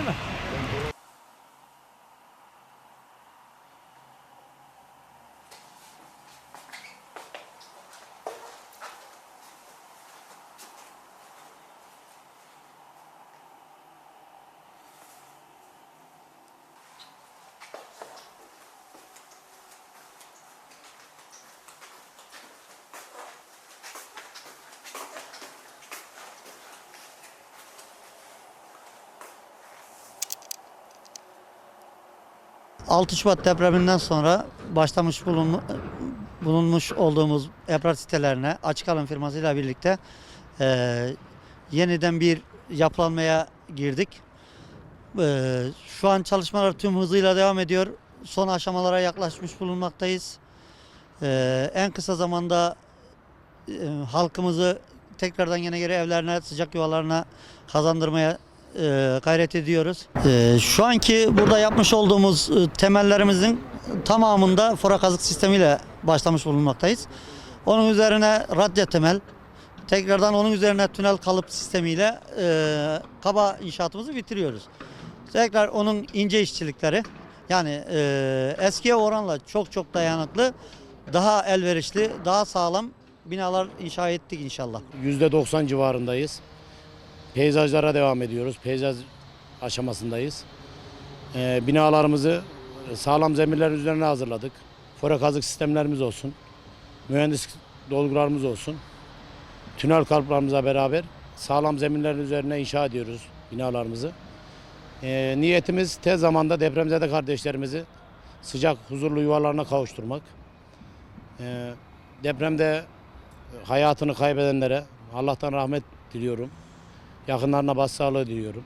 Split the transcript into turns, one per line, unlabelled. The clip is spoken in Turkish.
Santana. 6 Şubat depreminden sonra başlamış bulun, bulunmuş olduğumuz ebrar sitelerine açık alım firmasıyla birlikte eee, yeniden bir yapılanmaya girdik. Eee, şu an çalışmalar tüm hızıyla devam ediyor. Son aşamalara yaklaşmış bulunmaktayız. Eee, en kısa zamanda eee, halkımızı tekrardan yine geri evlerine, sıcak yuvalarına kazandırmaya eee, gayret ediyoruz. Eee, şu anki burada yapmış olduğumuz eee, temellerimizin tamamında fora kazık sistemiyle başlamış bulunmaktayız. Onun üzerine radya temel, tekrardan onun üzerine tünel kalıp sistemiyle eee, kaba inşaatımızı bitiriyoruz. Tekrar onun ince işçilikleri yani eee, eskiye oranla çok çok dayanıklı, daha elverişli, daha sağlam binalar inşa ettik inşallah.
%90 civarındayız. Peyzajlara devam ediyoruz. Peyzaj aşamasındayız. Ee, binalarımızı sağlam zeminler üzerine hazırladık. Fora kazık sistemlerimiz olsun. Mühendis dolgularımız olsun. Tünel kalıplarımızla beraber sağlam zeminlerin üzerine inşa ediyoruz binalarımızı. Ee, niyetimiz tez zamanda depremzede kardeşlerimizi sıcak, huzurlu yuvalarına kavuşturmak. Ee, depremde hayatını kaybedenlere Allah'tan rahmet diliyorum. Yakınlarına başsağlığı diliyorum.